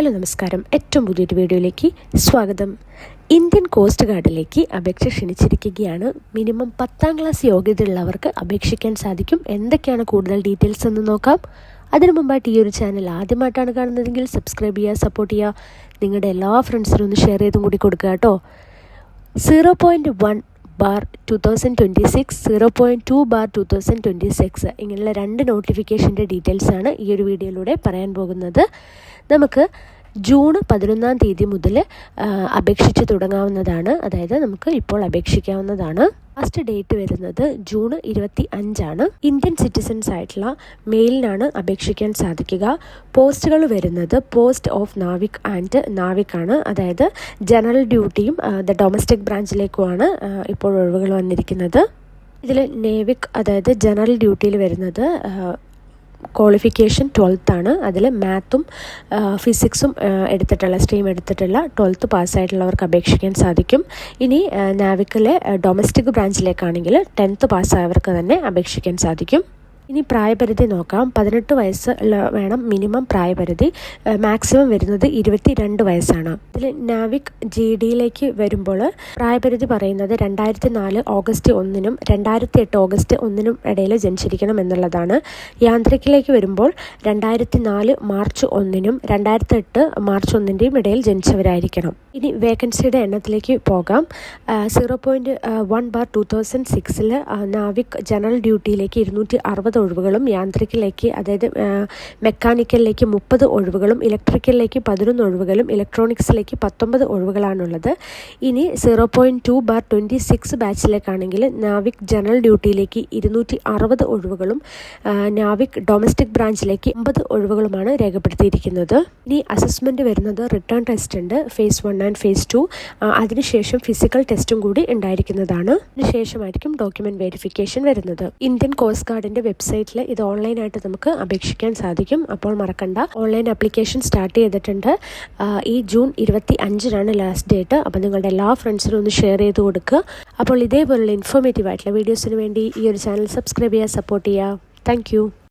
Hello നമസ്കാരം. ഏറ്റവും പുതിയൊരു വീഡിയോയിലേക്ക് സ്വാഗതം. ഇന്ത്യൻ കോസ്റ്റ് ഗാർഡിലേക്ക് അപേക്ഷ ക്ഷണിച്ചിരിക്കുകയാണ്. മിനിമം പത്താം ക്ലാസ് യോഗ്യതയുള്ളവർക്ക് അപേക്ഷിക്കാൻ സാധിക്കും. എന്തൊക്കെയാണ് കൂടുതൽ ഡീറ്റെയിൽസ് എന്ന് നോക്കാം. അതിനു മുമ്പായിട്ട് ഈ ഒരു ചാനൽ ആദ്യമായിട്ടാണ് കാണുന്നതെങ്കിൽ സബ്സ്ക്രൈബ് ചെയ്യുക സപ്പോർട്ട് ചെയ്യുക. നിങ്ങളുടെ എല്ലാ ഫ്രണ്ട്സിനും ഒന്ന് ഷെയർ ചെയ്തും കൂടി കൊടുക്കുക കേട്ടോ. Zero point one bar two thousand twenty six zero point two bar two thousand twenty six ഇങ്ങനെയുള്ള രണ്ട് നോട്ടിഫിക്കേഷന്റെ ഡീറ്റെയിൽസാണ് ഈ ഒരു വീഡിയോയിലൂടെ പറയാൻ പോകുന്നത്. നമുക്ക് ജൂൺ പതിനൊന്നാം തീയതി മുതൽ അപേക്ഷിച്ച് തുടങ്ങാവുന്നതാണ്. അതായത് നമുക്ക് ഇപ്പോൾ അപേക്ഷിക്കാവുന്നതാണ്. ലാസ്റ്റ് ഡേറ്റ് വരുന്നത് ജൂൺ ഇരുപത്തി അഞ്ചാണ് ഇന്ത്യൻ സിറ്റിസൻസ് ആയിട്ടുള്ള മെയിലിനാണ് അപേക്ഷിക്കാൻ സാധിക്കുക. പോസ്റ്റുകൾ വരുന്നത് post of Navik and Navik ആണ് അതായത് ജനറൽ ഡ്യൂട്ടിയും ദ ഡൊമസ്റ്റിക് ബ്രാഞ്ചിലേക്കുമാണ് ഇപ്പോൾ ഒഴിവുകൾ വന്നിരിക്കുന്നത്. ഇതിൽ നേവിക് അതായത് ജനറൽ ഡ്യൂട്ടിയിൽ വരുന്നത് ക്വാളിഫിക്കേഷൻ ട്വൽത്ത് ആണ്. അതിൽ മാത്തും ഫിസിക്സും എടുത്തിട്ടുള്ള സ്ട്രീം എടുത്തിട്ടുള്ള ട്വൽത്ത് പാസ്സായിട്ടുള്ളവർക്ക് അപേക്ഷിക്കാൻ സാധിക്കും. ഇനി നാവിക്കിലെ ഡൊമസ്റ്റിക് ബ്രാഞ്ചിലേക്കാണെങ്കിൽ ടെൻത്ത് പാസ്സായവർക്ക് തന്നെ അപേക്ഷിക്കാൻ സാധിക്കും. ഇനി പ്രായപരിധി നോക്കാം. പതിനെട്ട് വയസ്സ് വേണം മിനിമം പ്രായപരിധി. മാക്സിമം വരുന്നത് ഇരുപത്തി രണ്ട് വയസ്സാണ്. ഇതിൽ നാവിക് ജി ഡിയിലേക്ക് വരുമ്പോൾ പ്രായപരിധി പറയുന്നത് രണ്ടായിരത്തി നാല് ഓഗസ്റ്റ് ഒന്നിനും രണ്ടായിരത്തി എട്ട് ഓഗസ്റ്റ് ഒന്നിനും ഇടയിൽ ജനിച്ചിരിക്കണം എന്നുള്ളതാണ്. യാന്ത്രിക്കിലേക്ക് വരുമ്പോൾ രണ്ടായിരത്തി നാല് മാർച്ച് ഒന്നിനും രണ്ടായിരത്തി എട്ട് മാർച്ച് ഒന്നിന്റെയും ഇടയിൽ ജനിച്ചവരായിരിക്കണം. ഇനി വേക്കൻസിയുടെ എണ്ണത്തിലേക്ക് പോകാം. Zero point one bar two thousand സിക്സിൽ നാവിക് ജനറൽ ഡ്യൂട്ടിയിലേക്ക് ഇരുന്നൂറ്റി അറുപത് ഒഴിവുകളും യാന്ത്രിക്കിലേക്ക് അതായത് മെക്കാനിക്കലിലേക്ക് മുപ്പത് ഒഴിവുകളും ഇലക്ട്രിക്കലിലേക്ക് പതിനൊന്ന് ഒഴിവുകളും ഇലക്ട്രോണിക്സിലേക്ക് പത്തൊമ്പത് ഒഴിവുകളാണുള്ളത്. ഇനി zero point two bar twenty six ബാച്ചിലേക്കാണെങ്കിൽ Navik general ഡ്യൂട്ടിയിലേക്ക് ഇരുന്നൂറ്റി അറുപത് ഒഴിവുകളും നാവിക് ഡൊമസ്റ്റിക് ബ്രാഞ്ചിലേക്ക് അമ്പത് ഒഴിവുകളുമാണ് രേഖപ്പെടുത്തിയിരിക്കുന്നത്. ഇനി അസസ്മെന്റ് വരുന്നത് റിട്ടേൺ ടെസ്റ്റ് ഉണ്ട് phase one and phase two. അതിനുശേഷം ഫിസിക്കൽ ടെസ്റ്റും കൂടി ഉണ്ടായിരിക്കുന്നതാണ്. അതിനുശേഷമായിരിക്കും ഡോക്യുമെന്റ് വെരിഫിക്കേഷൻ വരുന്നത്. ഇന്ത്യൻ കോസ്റ്റ് ഗാർഡിന്റെ വെബ്സൈറ്റിൽ ഇത് ഓൺലൈനായിട്ട് നമുക്ക് അപേക്ഷിക്കാൻ സാധിക്കും. അപ്പോൾ മറക്കണ്ട. ഓൺലൈൻ അപ്ലിക്കേഷൻ സ്റ്റാർട്ട് ചെയ്തിട്ടുണ്ട്. ഈ ജൂൺ ഇരുപത്തി അഞ്ചിനാണ് ലാസ്റ്റ് ഡേറ്റ് അപ്പോൾ നിങ്ങളുടെ എല്ലാ ഫ്രണ്ട്സിനും ഒന്ന് ഷെയർ ചെയ്ത് കൊടുക്കുക അപ്പോൾ ഇതേപോലുള്ള ഇൻഫോർമേറ്റീവ് ആയിട്ടുള്ള വീഡിയോസിന് വേണ്ടി ഈ ഒരു ചാനൽ സബ്സ്ക്രൈബ് ചെയ്യുക സപ്പോർട്ട് ചെയ്യുക. താങ്ക്